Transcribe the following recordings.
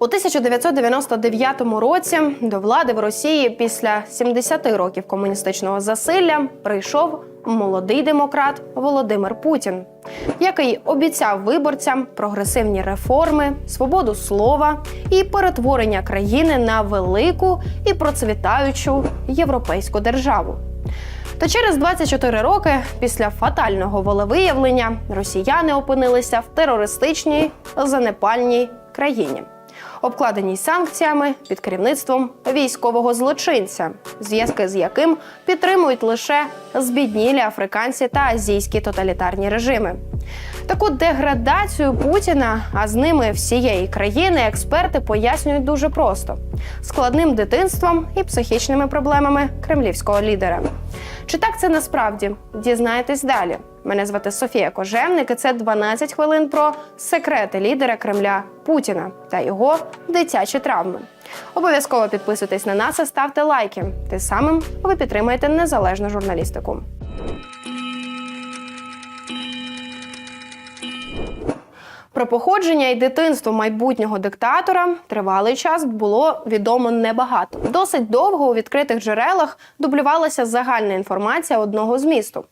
У 1999 році до влади в Росії після 70 років комуністичного засилля прийшов молодий демократ Володимир Путін, який обіцяв виборцям прогресивні реформи, свободу слова і перетворення країни на велику і процвітаючу європейську державу. Та через 24 роки після фатального волевиявлення росіяни опинилися в терористичній занепальній країні, обкладеній санкціями під керівництвом військового злочинця, зв'язки з яким підтримують лише збіднілі африканці та азійські тоталітарні режими. Таку деградацію Путіна, а з ними всієї країни, експерти пояснюють дуже просто: складним дитинством і психічними проблемами кремлівського лідера. Чи так це насправді? Дізнаєтесь далі. Мене звати Софія Кожевник, і це 12 хвилин про секрети лідера Кремля Путіна та його дитячі травми. Обов'язково підписуйтесь на нас і ставте лайки. Тим самим ви підтримаєте незалежну журналістику. Про походження і дитинство майбутнього диктатора тривалий час було відомо небагато. Досить довго у відкритих джерелах дублювалася загальна інформація одного змісту.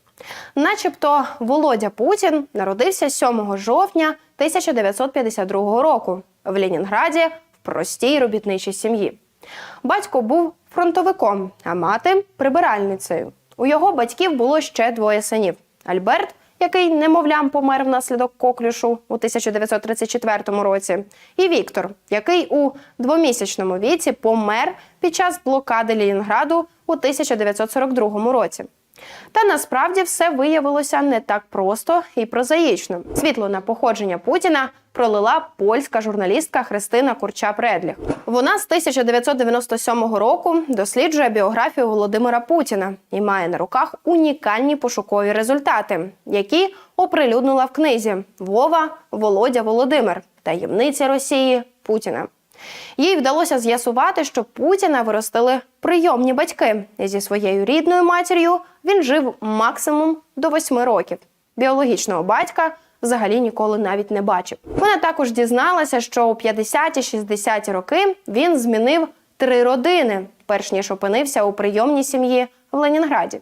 Начебто Володя Путін народився 7 жовтня 1952 року в Ленінграді в простій робітничій сім'ї. Батько був фронтовиком, а мати прибиральницею. У його батьків було ще двоє синів: Альберт, який немовлям помер внаслідок коклюшу у 1934 році, і Віктор, який у двомісячному віці помер під час блокади Ленінграду у 1942 році. Та насправді все виявилося не так просто і прозаїчно. Світло на походження Путіна пролила польська журналістка Христина Курча-Предліх. Вона з 1997 року досліджує біографію Володимира Путіна і має на руках унікальні пошукові результати, які оприлюднила в книзі Вова Володя Володимир таємниці Росії Путіна. Їй вдалося з'ясувати, що Путіна виростили прийомні батьки. Зі своєю рідною матір'ю він жив максимум до восьми років. Біологічного батька взагалі ніколи навіть не бачив. Вона також дізналася, що у 50-60 роки він змінив три родини, перш ніж опинився у прийомній сім'ї в Ленінграді.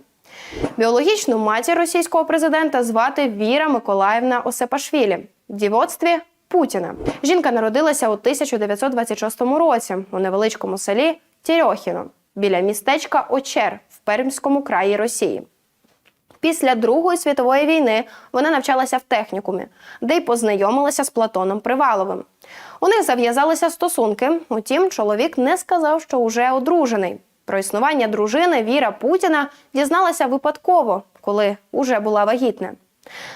Біологічну матір російського президента звати Віра Миколаївна Осепашвілі в дівоцтві Путіна. Жінка народилася у 1926 році у невеличкому селі Тєрьохіно біля містечка Очер в Пермському краї Росії. Після Другої світової війни вона навчалася в технікумі, де й познайомилася з Платоном Приваловим. У них зав'язалися стосунки. Утім, чоловік не сказав, що уже одружений. Про існування дружини Віра Путіна дізналася випадково, коли уже була вагітна.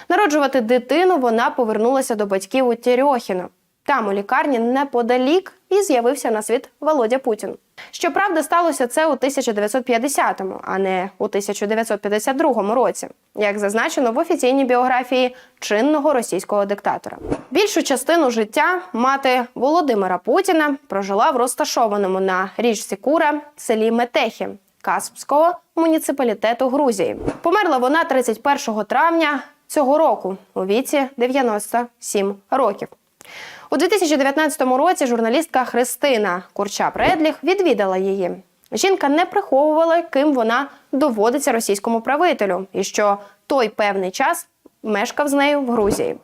Народжувати дитину вона повернулася до батьків у Тєрьохіно. Там у лікарні неподалік і з'явився на світ Володя Путін. Щоправда, сталося це у 1950-му, а не у 1952 році, як зазначено в офіційній біографії чинного російського диктатора. Більшу частину життя мати Володимира Путіна прожила в розташованому на річці Кура селі Метехі Каспського муніципалітету Грузії. Померла вона 31 травня цього року у віці 97 років. У 2019 році журналістка Христина Курча-Предліх відвідала її. Жінка не приховувала, ким вона доводиться російському правителю, і що той певний час мешкав з нею в Грузії.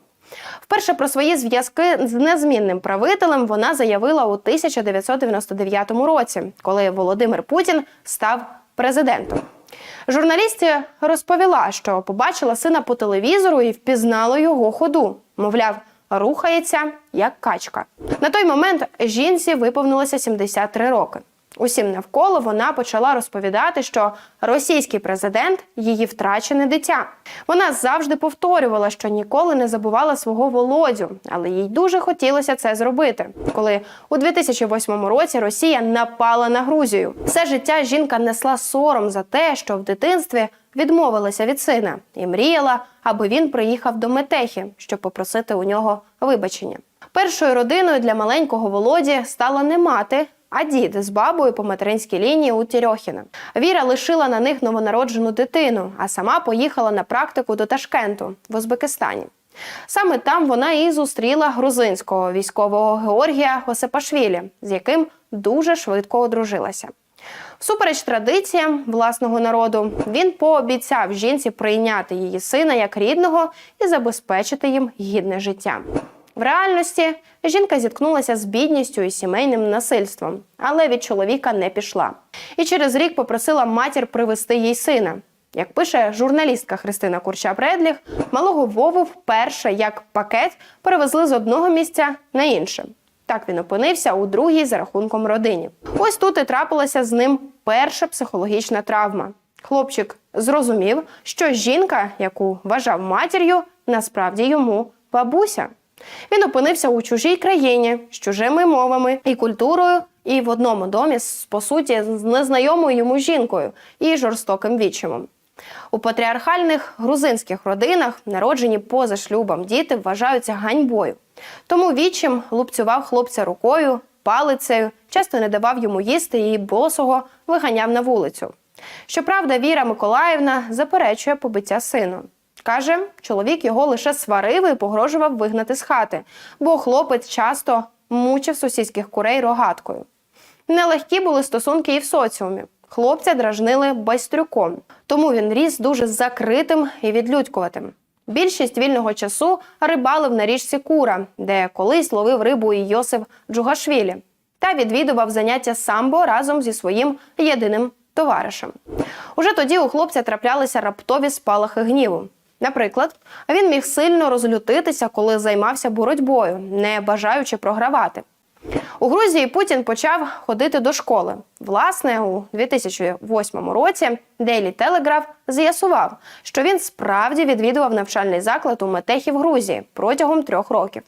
Вперше про свої зв'язки з незмінним правителем вона заявила у 1999 році, коли Володимир Путін став президентом. Журналісті розповіла, що побачила сина по телевізору і впізнала його ходу. Мовляв, рухається як качка. На той момент жінці виповнилося 73 роки. Усім навколо вона почала розповідати, що російський президент її втрачене дитя. Вона завжди повторювала, що ніколи не забувала свого володю, але їй дуже хотілося це зробити. Коли у 2008 році Росія напала на Грузію, все життя жінка несла сором за те, що в дитинстві відмовилася від сина і мріяла, аби він приїхав до Метехи, щоб попросити у нього вибачення. Першою родиною для маленького Володі стала не мати, а дід з бабою по материнській лінії у Тірьохіна. Віра лишила на них новонароджену дитину, а сама поїхала на практику до Ташкенту в Узбекистані. Саме там вона і зустріла грузинського військового Георгія Осипашвілі, з яким дуже швидко одружилася. Всупереч традиціям власного народу, він пообіцяв жінці прийняти її сина як рідного і забезпечити їм гідне життя. В реальності жінка зіткнулася з бідністю і сімейним насильством, але від чоловіка не пішла. І через рік попросила матір привезти їй сина. Як пише журналістка Христина Курча-Предліх, малого Вову вперше як пакет перевезли з одного місця на інше. Так він опинився у другій за рахунком родині. Ось тут і трапилася з ним перша психологічна травма. Хлопчик зрозумів, що жінка, яку вважав матір'ю, насправді йому бабуся. Він опинився у чужій країні з чужими мовами і культурою, і в одному домі, по суті, з незнайомою йому жінкою і жорстоким відчимом. У патріархальних грузинських родинах народжені поза шлюбом діти вважаються ганьбою. Тому відчим лупцював хлопця рукою, палицею, часто не давав йому їсти і босого виганяв на вулицю. Щоправда, Віра Миколаївна заперечує побиття сину. Каже, чоловік його лише сварив і погрожував вигнати з хати, бо хлопець часто мучив сусідських курей рогаткою. Нелегкі були стосунки і в соціумі. Хлопця дражнили байстрюком, тому він ріс дуже закритим і відлюдькуватим. Більшість вільного часу рибалив на річці Кура, де колись ловив рибу і Йосиф Джугашвілі, та відвідував заняття самбо разом зі своїм єдиним товаришем. Уже тоді у хлопця траплялися раптові спалахи гніву. Наприклад, він міг сильно розлютитися, коли займався боротьбою, не бажаючи програвати. У Грузії Путін почав ходити до школи. Власне, у 2008 році Daily Telegraph з'ясував, що він справді відвідував навчальний заклад у Метехі в Грузії протягом трьох років.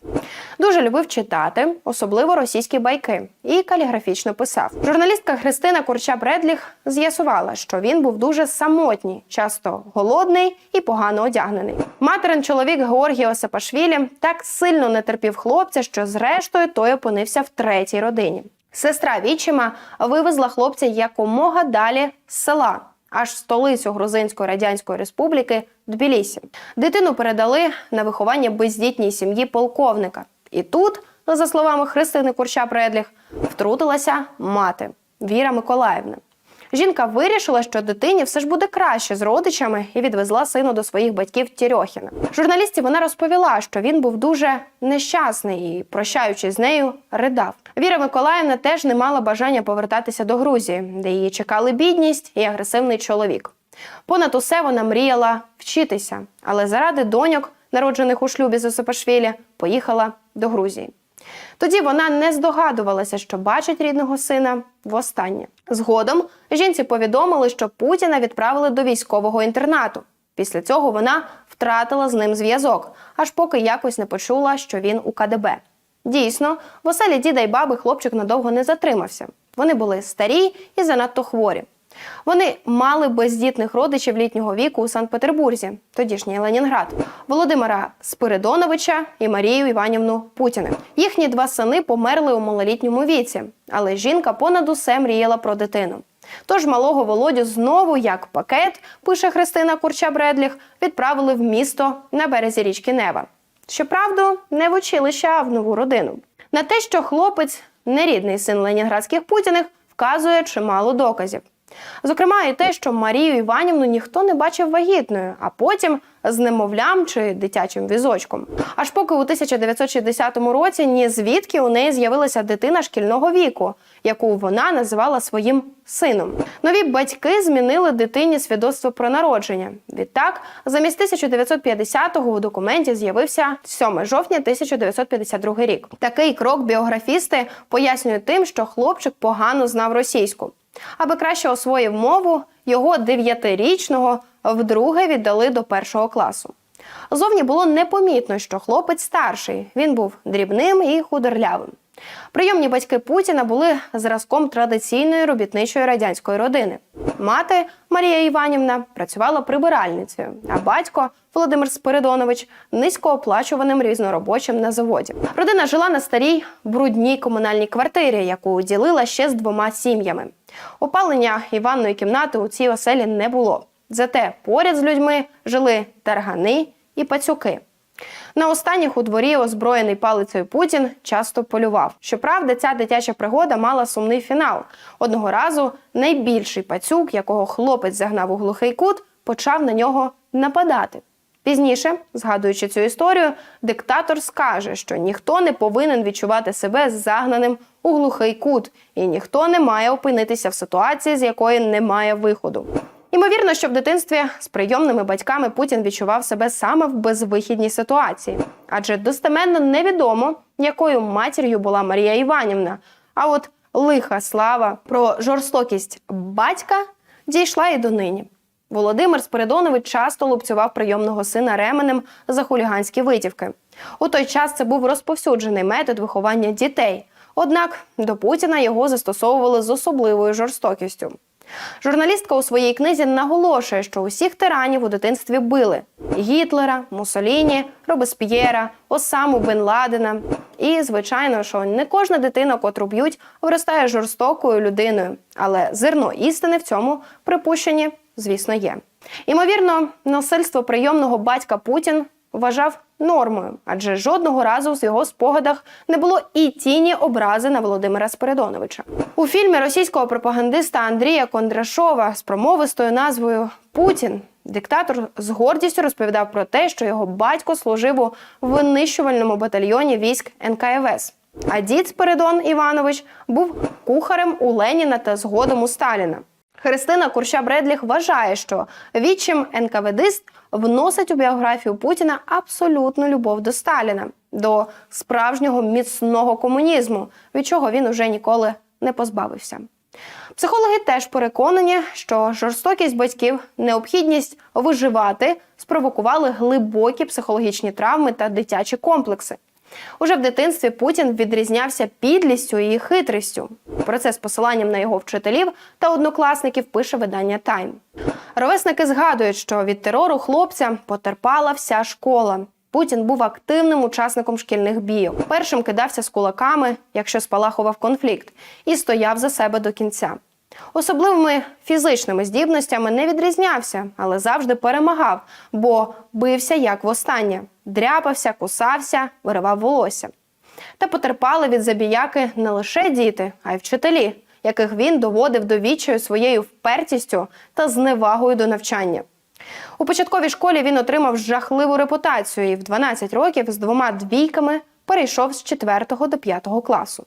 Дуже любив читати, особливо російські байки, і каліграфічно писав. Журналістка Христина Курча Бредліх з'ясувала, що він був дуже самотній, часто голодний і погано одягнений. Материн чоловік Георгій Осипашвілі так сильно не терпів хлопця, що зрештою той опинився в третій родині. Сестра Вічима вивезла хлопця якомога далі з села, аж столицю Грузинської радянської республіки Тбілісі. Дитину передали на виховання бездітній сім'ї полковника. І тут, за словами Христини Курча Предліх, втрутилася мати Віра Миколаївна. Жінка вирішила, що дитині все ж буде краще з родичами і відвезла сину до своїх батьків Тірьохіна. Журналісті вона розповіла, що він був дуже нещасний і, прощаючись з нею, ридав. Віра Миколаївна теж не мала бажання повертатися до Грузії, де її чекали бідність і агресивний чоловік. Понад усе вона мріяла вчитися, але заради доньок, народжених у шлюбі з Осипашвілі, поїхала до Грузії. Тоді вона не здогадувалася, що бачить рідного сина востаннє. Згодом жінці повідомили, що Путіна відправили до військового інтернату. Після цього вона втратила з ним зв'язок, аж поки якось не почула, що він у КДБ. Дійсно, в оселі діда й баби хлопчик надовго не затримався. Вони були старі і занадто хворі. Вони мали бездітних родичів літнього віку у Санкт-Петербурзі, тодішній Ленінград, Володимира Спиридоновича і Марію Іванівну Путіни. Їхні два сини померли у малолітньому віці, але жінка понад усе мріяла про дитину. Тож малого Володю знову, як пакет, пише Христина Курча Бредліх, відправили в місто на березі річки Нева. Щоправда, не в училище, а в нову родину. На те, що хлопець нерідний син ленінградських путіних, вказує чимало доказів. Зокрема, і те, що Марію Іванівну ніхто не бачив вагітною, а потім з немовлям чи дитячим візочком. Аж поки у 1960 році ні звідки у неї з'явилася дитина шкільного віку, яку вона називала своїм сином. Нові батьки змінили дитині свідоцтво про народження. Відтак, замість 1950-го у документі з'явився 7 жовтня 1952 рік. Такий крок біографісти пояснюють тим, що хлопчик погано знав російську. Аби краще освоїв мову, його дев'ятирічного вдруге віддали до першого класу. Зовні було непомітно, що хлопець старший. Він був дрібним і худорлявим. Прийомні батьки Путіна були зразком традиційної робітничої радянської родини. Мати Марія Іванівна працювала прибиральницею, а батько Володимир Спиридонович низькооплачуваним різноробочим на заводі. Родина жила на старій брудній комунальній квартирі, яку ділила ще з двома сім'ями. Опалення і кімнати у цій оселі не було. Зате поряд з людьми жили таргани і пацюки. На останніх у дворі озброєний палицею Путін часто полював. Щоправда, ця дитяча пригода мала сумний фінал. Одного разу найбільший пацюк, якого хлопець загнав у глухий кут, почав на нього нападати. Пізніше, згадуючи цю історію, диктатор скаже, що ніхто не повинен відчувати себе загнаним у глухий кут, і ніхто не має опинитися в ситуації, з якої немає виходу. Ймовірно, що в дитинстві з прийомними батьками Путін відчував себе саме в безвихідній ситуації, адже достеменно невідомо, якою матір'ю була Марія Іванівна. А от лиха слава про жорстокість батька дійшла і донині. Володимир Спиридонович часто лупцював прийомного сина ременем за хуліганські витівки. У той час це був розповсюджений метод виховання дітей. Однак до Путіна його застосовували з особливою жорстокістю. Журналістка у своїй книзі наголошує, що усіх тиранів у дитинстві били: Гітлера, Муссоліні, Робесп'єра, Осаму Бен Ладена. І, звичайно, що не кожна дитина, котру б'ють, виростає жорстокою людиною. Але зерно істини в цьому припущенні, звісно, є. Імовірно, насильство прийомного батька Путін вважав нормою, адже жодного разу в його спогадах не було і тіні образи на Володимира Спиридоновича. У фільмі російського пропагандиста Андрія Кондрашова з промовистою назвою Путін. Диктатор з гордістю розповідав про те, що його батько служив у винищувальному батальйоні військ НКВС. А дід Спиридон Іванович був кухарем у Леніна та згодом у Сталіна. Христина Курща Бредліх вважає, що відчим НКВДист вносить у біографію Путіна абсолютну любов до Сталіна, до справжнього міцного комунізму, від чого він уже ніколи не позбавився. Психологи теж переконані, що жорстокість батьків, необхідність виживати спровокували глибокі психологічні травми та дитячі комплекси. Уже в дитинстві Путін відрізнявся підлістю і хитрістю. Про це з посиланням на його вчителів та однокласників пише видання Тайм. Ровесники згадують, що від терору хлопця потерпала вся школа. Путін був активним учасником шкільних бійок. Першим кидався з кулаками, якщо спалахував конфлікт, і стояв за себе до кінця. Особливими фізичними здібностями не відрізнявся, але завжди перемагав, бо бився як востаннє, дряпався, кусався, виривав волосся. Та потерпали від забіяки не лише діти, а й вчителі, яких він доводив до відчаю своєю впертістю та зневагою до навчання. У початковій школі він отримав жахливу репутацію і в 12 років з двома двійками перейшов з 4 до 5 класу.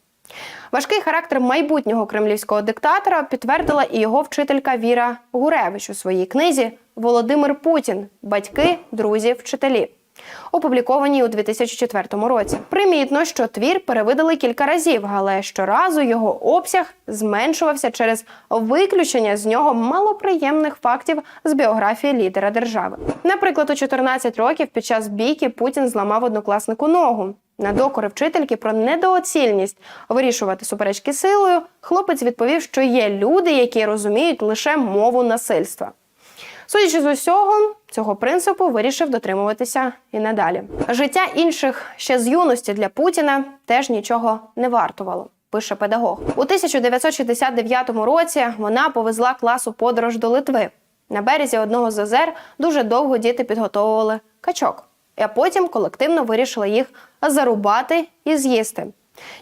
Важкий характер майбутнього кремлівського диктатора підтвердила і його вчителька Віра Гуревич у своїй книзі Володимир Путін батьки, друзі, вчителі. Опублікованій у 2004 році. Примітно, що твір перевидали кілька разів, але щоразу його обсяг зменшувався через виключення з нього малоприємних фактів з біографії лідера держави. Наприклад, у 14 років під час бійки Путін зламав однокласнику ногу. На докори вчительки про недооцільність вирішувати суперечки силою, хлопець відповів, що є люди, які розуміють лише мову насильства. Судячи з усього, цього принципу вирішив дотримуватися і надалі. Життя інших ще з юності для Путіна теж нічого не вартувало. Пише педагог у 1969 році. Вона повезла класу подорож до Литви. На березі одного з озер дуже довго діти підготовували качок, а потім колективно вирішили їх зарубати і з'їсти.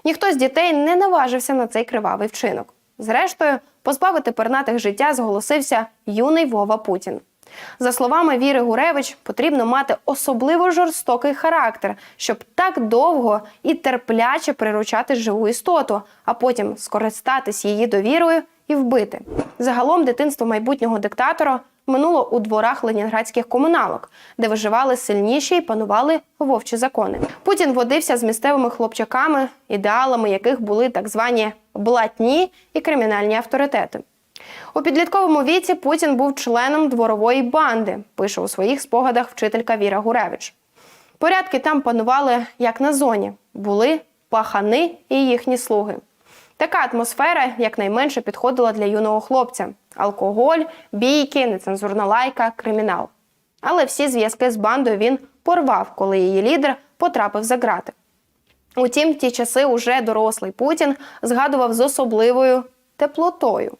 Ніхто з дітей не наважився на цей кривавий вчинок. Зрештою, позбавити пернатих життя зголосився юний Вова Путін. За словами Віри Гуревич, потрібно мати особливо жорстокий характер, щоб так довго і терпляче приручати живу істоту, а потім скористатись її довірою і вбити. Загалом дитинство майбутнього диктатора минуло у дворах ленінградських комуналок, де виживали сильніші і панували вовчі закони. Путін водився з місцевими хлопчаками, ідеалами яких були так звані блатні і кримінальні авторитети. У підлітковому віці Путін був членом дворової банди, пише у своїх спогадах вчителька Віра Гуревич. Порядки там панували як на зоні, були пахани і їхні слуги. Така атмосфера якнайменше підходила для юного хлопця: алкоголь, бійки, нецензурна лайка, кримінал. Але всі зв'язки з бандою він порвав, коли її лідер потрапив за грати. Утім, в ті часи уже дорослий Путін згадував з особливою теплотою.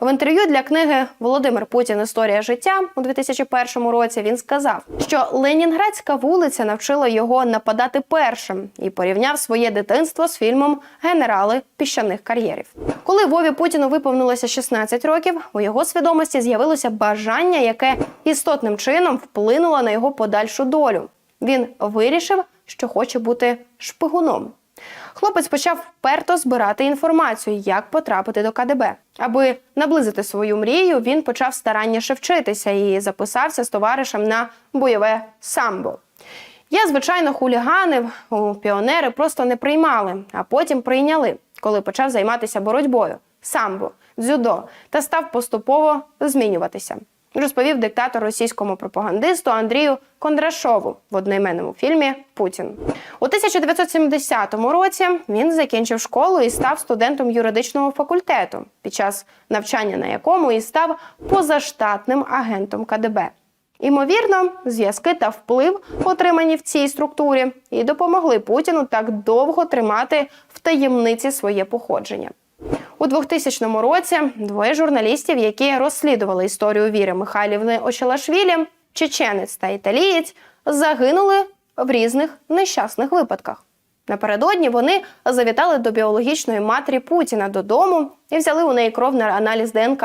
В інтерв'ю для книги Володимир Путін Історія життя у 2001 році він сказав, що Ленінградська вулиця навчила його нападати першим і порівняв своє дитинство з фільмом Генерали піщаних кар'єрів. Коли Вові Путіну виповнилося 16 років, у його свідомості з'явилося бажання, яке істотним чином вплинуло на його подальшу долю. Він вирішив, що хоче бути шпигуном. Хлопець почав вперто збирати інформацію, як потрапити до КДБ. Аби наблизити свою мрію, він почав старанніше вчитися і записався з товаришем на бойове самбо. Я, звичайно, хуліганив, піонери просто не приймали, а потім прийняли, коли почав займатися боротьбою, самбо, дзюдо та став поступово змінюватися. Розповів диктатор російському пропагандисту Андрію Кондрашову в одноіменному фільмі Путін. У 1970 році він закінчив школу і став студентом юридичного факультету, під час навчання на якому і став позаштатним агентом КДБ. Імовірно, зв'язки та вплив, отримані в цій структурі, і допомогли Путіну так довго тримати в таємниці своє походження. У 2000 році двоє журналістів, які розслідували історію Віри Михайлівни Очелашвілі, чеченець та італієць, загинули в різних нещасних випадках. Напередодні вони завітали до біологічної матері Путіна додому і взяли у неї кров на аналіз ДНК.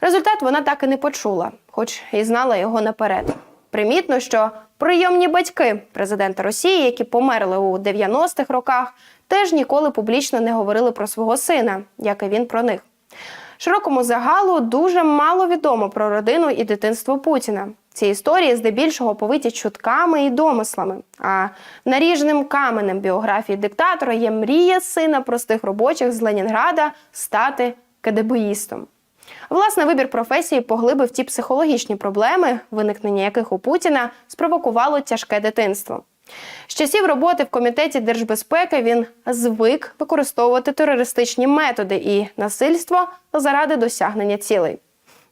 Результат вона так і не почула, хоч і знала його наперед. Примітно, що прийомні батьки президента Росії, які померли у 90-х роках, теж ніколи публічно не говорили про свого сина, як і він про них. Широкому загалу дуже мало відомо про родину і дитинство Путіна. Ці історії здебільшого повиті чутками і домислами. А наріжним каменем біографії диктатора є мрія сина простих робочих з Ленінграда стати кадебоїстом. Власне, вибір професії поглибив ті психологічні проблеми, виникнення яких у Путіна спровокувало тяжке дитинство. З часів роботи в комітеті держбезпеки він звик використовувати терористичні методи і насильство заради досягнення цілей.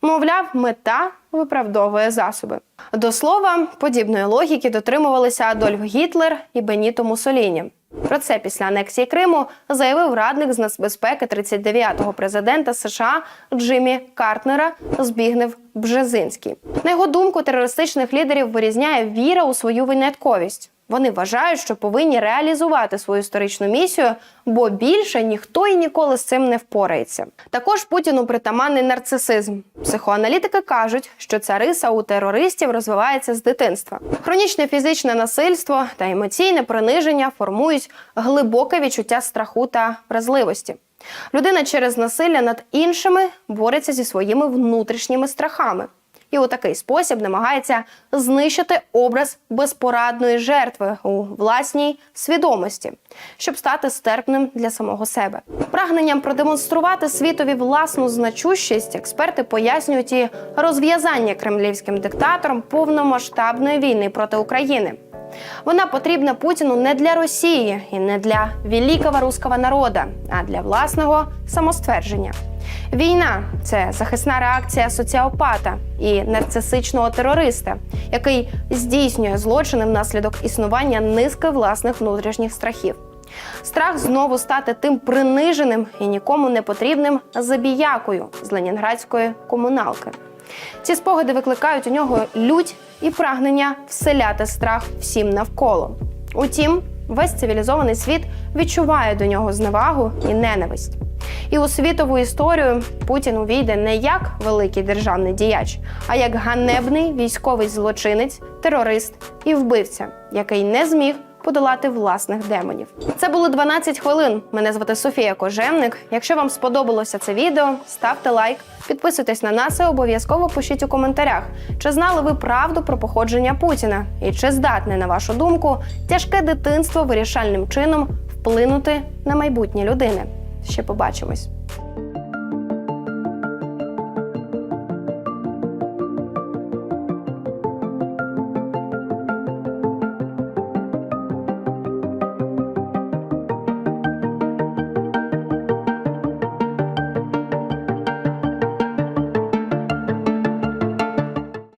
Мовляв, мета виправдовує засоби. До слова, подібної логіки дотримувалися Адольф Гітлер і Беніто Муссоліні. Про це після анексії Криму заявив радник з нацбезпеки 39-го президента США Джиммі Картнера Збігнев Бжезинський. На його думку, терористичних лідерів вирізняє віра у свою винятковість. Вони вважають, що повинні реалізувати свою історичну місію, бо більше ніхто і ніколи з цим не впорається. Також Путіну притаманний нарцисизм. Психоаналітики кажуть, що ця риса у терористів розвивається з дитинства. Хронічне фізичне насильство та емоційне приниження формують глибоке відчуття страху та вразливості. Людина через насилля над іншими бореться зі своїми внутрішніми страхами і у такий спосіб намагається знищити образ безпорадної жертви у власній свідомості, щоб стати стерпним для самого себе. Прагненням продемонструвати світові власну значущість експерти пояснюють і розв'язання кремлівським диктатором повномасштабної війни проти України. Вона потрібна Путіну не для Росії і не для великого руського народа, а для власного самоствердження. Війна це захисна реакція соціопата і нарцисичного терориста, який здійснює злочини внаслідок існування низки власних внутрішніх страхів. Страх знову стати тим приниженим і нікому не потрібним забіякою з ленінградської комуналки. Ці спогади викликають у нього лють і прагнення вселяти страх всім навколо. Утім, весь цивілізований світ відчуває до нього зневагу і ненависть. І у світову історію Путін увійде не як великий державний діяч, а як ганебний військовий злочинець, терорист і вбивця, який не зміг подолати власних демонів. Це були 12 хвилин. Мене звати Софія Кожевник. Якщо вам сподобалося це відео, ставте лайк, підписуйтесь на нас і обов'язково пишіть у коментарях, чи знали ви правду про походження Путіна, і чи здатне, на вашу думку, тяжке дитинство вирішальним чином вплинути на майбутнє людини. Ще побачимось.